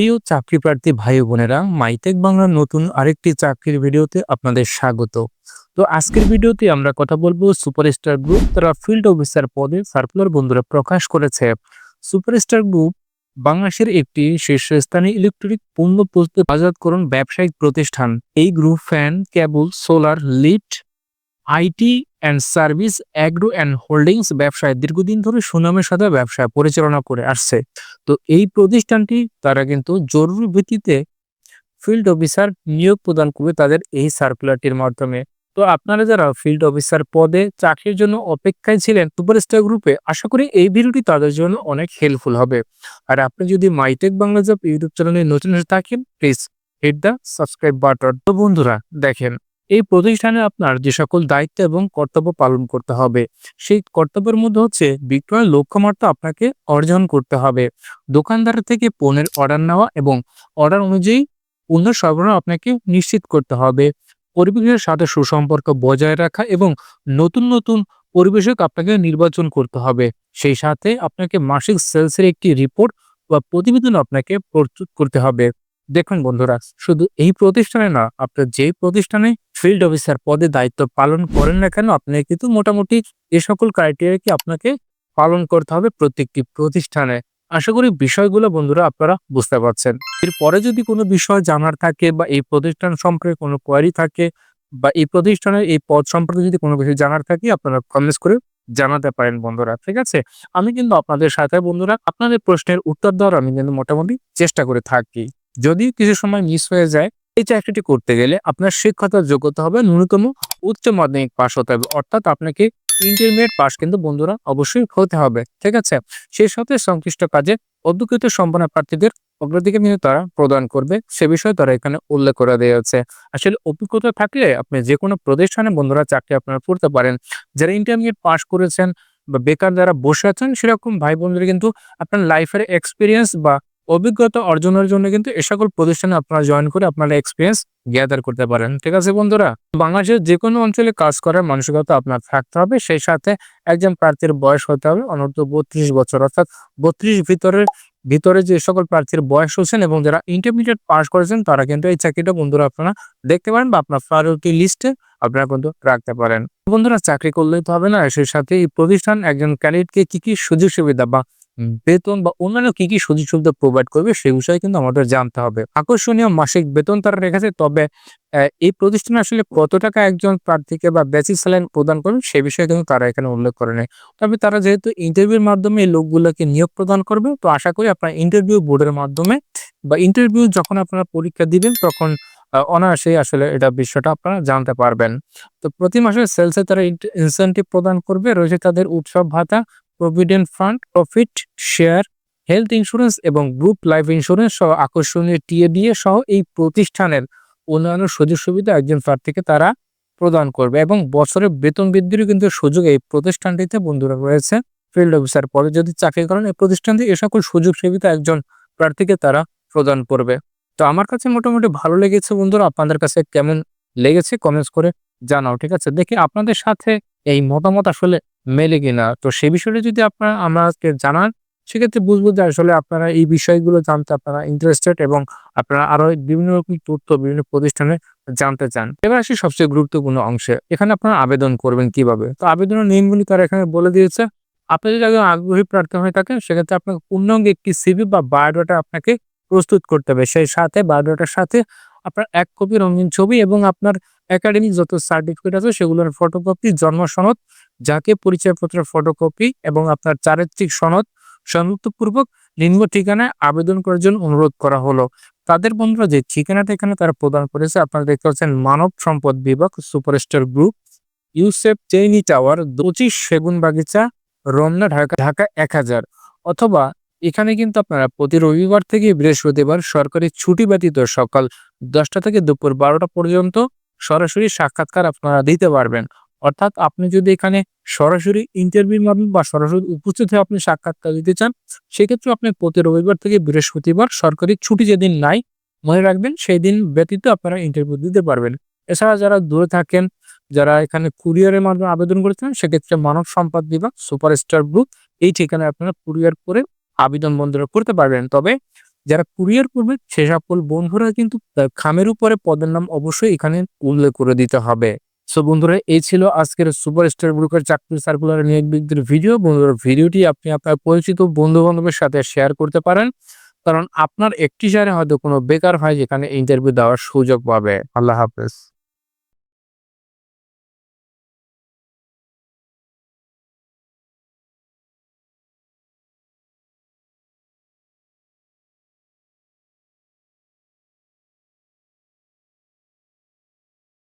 প্রিয় চাকরি প্রার্থী ভাই বোনেরা, মাইটেক বাংলার নতুন আরেকটি চাকরির ভিডিওতে আপনাদের স্বাগত। তো আজকের ভিডিওতে আমরা কথা বলব সুপারস্টার গ্রুপ তারা ফিল্ড অফিসার পদে সার্কুলার বন্ধুরা প্রকাশ করেছে। সুপারস্টার গ্রুপ বাংলাদেশের একটি শীর্ষস্থানীয় ইলেকট্রিক পণ্য প্রস্তুত বাজারকরণ ব্যবসায়িক প্রতিষ্ঠান। এই group fan, cable, solar, lift IT and service agro and holdings ব্যবসায় দীর্ঘদিন ধরে সুনামের সাথে ব্যবসা পরিচালনা করে আসছে। তো এই প্রতিষ্ঠানটি তারা কিন্তু জরুরি ভিত্তিতে ফিল্ড অফিসার নিয়োগ প্রদান করবে তাদের এই সার্কুলারটির মাধ্যমে। তো আপনারা যারা ফিল্ড অফিসার পদে চাকরির জন্য অপেক্ষায় ছিলেন, সুপারস্টার গ্রুপে আশা করি এই ভিডিওটি তাদের জন্য অনেক হেল্পফুল হবে। আর আপনি যদি মাইটেক বাংলা জব ইউটিউব চ্যানেলে নতুন থাকেন please hit the subscribe button তো বন্ধুরা, দেখেন এই প্রতিষ্ঠানে আপনার যে সকল দায়িত্ব এবং কর্তব্য পালন করতে হবে, সেই কর্তব্যের মধ্যে হচ্ছে বিক্রয়ের লক্ষ্যমাত্রা আপনাকে অর্জন করতে হবে। দোকানদার থেকে পণ্যের অর্ডার নেওয়া এবং অর্ডার অনুযায়ী পণ্য সরবরাহ আপনাকে নিশ্চিত করতে হবে। পরিবেশের সাথে সুসম্পর্ক বজায় রাখা এবং নতুন নতুন পরিবেশক আপনাকে নির্বাচন করতে হবে। সেই সাথে আপনাকে মাসিক সেলসের একটি রিপোর্ট বা প্রতিবেদন আপনাকে প্রস্তুত করতে হবে। দেখুন বন্ধুরা, শুধু এই প্রতিষ্ঠানে না, আপনার যে প্রতিষ্ঠানে ফিল্ড অফিসার পদে দায়িত্ব পালন করেন না কেন, আপনাকে কিন্তু মোটামুটি এ সকল ক্রাইটেরিয়া কি আপনাকে পালন করতে হবে প্রত্যেকটি প্রতিষ্ঠানে। আশা করি বিষয়গুলো বন্ধুরা আপনারা বুঝতে পারছেন। এরপরে যদি কোনো বিষয় জানার থাকে বা এই প্রতিষ্ঠান সম্পর্কে কোনো কোয়ারি থাকে বা এই প্রতিষ্ঠানের এই পদ সম্পর্কে যদি কোনো কিছু জানার থাকে, আপনারা কমেন্টস করে জানাতে পারেন বন্ধুরা, ঠিক আছে? আমি কিন্তু আপনাদের সাথে বন্ধুরা আপনাদের প্রশ্নের উত্তর দেওয়ার আমি কিন্তু মোটামুটি চেষ্টা করে থাকি। যদি কিছু সময় মিস হয়ে যায় এই চাকরিটি করতে গেলে আপনার শিক্ষতার যোগ্যতা হবে ন্যূনতম উচ্চ মাধ্যমিক পাশ হতে হবে। অর্থাৎ আপনাকে ইন্টারমিডিয়েট পাস কিন্তু বন্ধুরা অবশ্যই হতে হবে, ঠিক আছে? সেই সাথে সংশ্লিষ্ট কাজে অধ্যক্ষিত সম্পন্ন প্রার্থীদের অগ্রাধিকার কিন্তু তারা প্রদান করবে। সে বিষয়ে তারা এখানে উল্লেখ করে দিয়েছে আসলে অভিজ্ঞতা থাকলে আপনি যে কোনো প্রতিষ্ঠানে বন্ধুরা চাকরি আপনারা করতে পারেন। যারা ইন্টারমিডিয়েট পাস করেছেন বা বেকার যারা বসে আছেন, সেরকম ভাই বোনদের কিন্তু আপনার লাইফের এক্সপিরিয়েন্স বা অভিজ্ঞতা অর্জনের জন্য কিন্তু এ সকল প্রতিষ্ঠানে আপনারা জয়েন করে আপনারা এক্সপিরিয়েন্স গ্যাদার করতে পারেন। ঠিক আছে বন্ধুরা? বাংলাদেশের যে কোনো অঞ্চলে কাজ করার মানসিকতা আপনার থাকতে হবে। সেই সাথে একজন প্রার্থীর বয়স হতে হবে অনন্ত বত্রিশ বছর। অর্থাৎ বত্রিশ ভিতরের, ভিতরে যে সকল প্রার্থীর বয়স হচ্ছেন এবং যারা ইন্টারমিডিয়েট পাস করেছেন, তারা কিন্তু এই চাকরিটা বন্ধুরা আপনারা দেখতে পারেন বা আপনার প্রায়োরিটি লিস্টে আপনারা কিন্তু রাখতে পারেন। বন্ধুরা, চাকরি করলেই তো হবে না। সেই সাথে এই প্রতিষ্ঠান একজন ক্যান্ডিডেটকে কি কি সুযোগ সুবিধা বা বেতন বা অন্যান্য কি কি সুযোগ সুবিধা প্রোভাইড করবে সেই বিষয়ে কিন্তু আমাদের জানতে হবে। আকর্ষণীয় মাসিক বেতন তারা রেখেছে, তবে এই প্রতিষ্ঠানে আসলে কত টাকা একজন প্রার্থীকে বা বেসিক স্যালারি প্রদান করবে সে বিষয়ে কিন্তু তারা এখানে উল্লেখ করে নেই। তবে তারা যেহেতু ইন্টারভিউর মাধ্যমে এই লোকগুলোকে নিয়োগ প্রদান করবে, তো আশা করি আপনার ইন্টারভিউ বোর্ডের মাধ্যমে বা ইন্টারভিউ যখন আপনারা পরীক্ষা দিবেন, তখন অনায়াসেই আসলে এটা বিষয়টা আপনারা জানতে পারবেন। তো প্রতি মাসে সেলসে তারা ইনসেন্টিভ প্রদান করবে, রয়েছে তাদের উৎসব ভাতা provident fund profit share health insurance এবং গ্রুপ লাইফ ইন্স্যুরেন্স সহ আকর্ষণীয় টিএডিএ সহ এই প্রতিষ্ঠানের অন্যান্য সুযোগ সুবিধা একজন প্রার্থীকে তারা প্রদান করবে এবং বছরের বেতন বৃদ্ধিরও কিন্তু সুযোগ এই প্রতিষ্ঠানটিতে বন্ধুরা রয়েছে। ফিল্ড অফিসার পরে যদি চাকরি করেন, এই প্রতিষ্ঠানটি এ সকল সুযোগ সুবিধা একজন প্রার্থীকে তারা প্রদান করবে। তো আমার কাছে মোটামুটি ভালো লেগেছে বন্ধুরা। আপনাদের কাছে কেমন লেগেছে? কমেন্টস করে জানাও, ঠিক আছে? দেখি আপনাদের সাথে এই মতামত আসলে মেলে কিনা। তো সে বিষয়টা যদি আপনারা আমাকে জানান, সেক্ষেত্রে বুঝব যে আসলে আপনারা এই বিষয়গুলো জানতে আপনারা ইন্টারেস্টেড এবং আপনারা আরও বিভিন্ন রকম তথ্য বিভিন্ন প্রতিষ্ঠানে জানতে চান। এবার আসি সবচেয়ে গুরুত্বপূর্ণ অংশে। এখানে আপনারা আবেদন করবেন কীভাবে? তো আবেদনের নিয়মগুলি তারা এখানে বলে দিয়েছে। আপনি যদি একজন আগ্রহী প্রার্থী হয়ে থাকেন, সেক্ষেত্রে আপনাকে পূর্ণাঙ্গ একটি সিভি বা বায়োডাটা আপনাকে প্রস্তুত করতে হবে। সেই সাথে বায়োডাটার সাথে আপনার এক কপি রঙিন ছবি এবং আপনার একাডেমিক যত সার্টিফিকেট আছে সেগুলোর ফটোকপি জন্ম সনদ, যাকে পরিচয়পত্রের ফটোকপি এবং আপনার চারিত্রিক সনদ সংযুক্তপূর্বক লিঙ্গ ঠিকানায় আবেদন করার জন্য অনুরোধ করা হলো। তাদের বন্ধুরা যে ঠিকানাটা এখানে তারা প্রদান করেছে আপনারা দেখতে পাচ্ছেন মানব সম্পদ বিভাগ সুপারস্টার গ্রুপ, ইউসেফ চেইনি টাওয়ার পঁচিশ সেগুন বাগিচা রমনা ঢাকা ঢাকা এক হাজার অথবা এখানে কিন্তু আপনারা প্রতি রবিবার থেকে বৃহস্পতিবার সরকারি ছুটি ব্যতীত সকাল দশটা থেকে দুপুর বারোটা পর্যন্ত সরাসরি সাক্ষাৎকার আপনারা দিতে পারবেন। অর্থাৎ আপনি যদি এখানে সরাসরি ইন্টারভিউর মাধ্যমে বা সরাসরি উপস্থিত হয়ে আপনি সাক্ষাৎকার দিতে চান সেক্ষেত্রে আপনি প্রতি রবিবার থেকে বৃহস্পতিবার সরকারি ছুটি যেদিন নাই মনে রাখবেন সেই দিন ব্যতীত আপনারা ইন্টারভিউ দিতে পারবেন। এছাড়া যারা দূরে থাকেন, যারা এখানে কুরিয়ারের মাধ্যমে আবেদন করেছেন, সেক্ষেত্রে মানব সম্পদ বিভাগ সুপারস্টার গ্রুপ এই ঠিকানায় আপনারা কুরিয়ার করে আবেদন বন্ধুরা করতে পারবেন। তবে যারা কুরিয়ার করবে, সে সকল বন্ধুরা কিন্তু খামের উপরে পদের নাম অবশ্যই এখানে উল্লেখ করে দিতে হবে। সো বন্ধুরা, এই ছিল আজকের সুপারস্টার গ্রুপের চাকরি সার্কুলার নিয়োগ বিজ্ঞপ্তির ভিডিও। বন্ধুরা, ভিডিওটি আপনি আপনার পরিচিত বন্ধু বান্ধবের সাথে শেয়ার করতে পারেন। কারণ আপনার একটি শেয়ারে হয়তো কোনো বেকার হয় যেখানে ইন্টারভিউ দেওয়ার সুযোগ পাবে। আল্লাহ হাফেজ।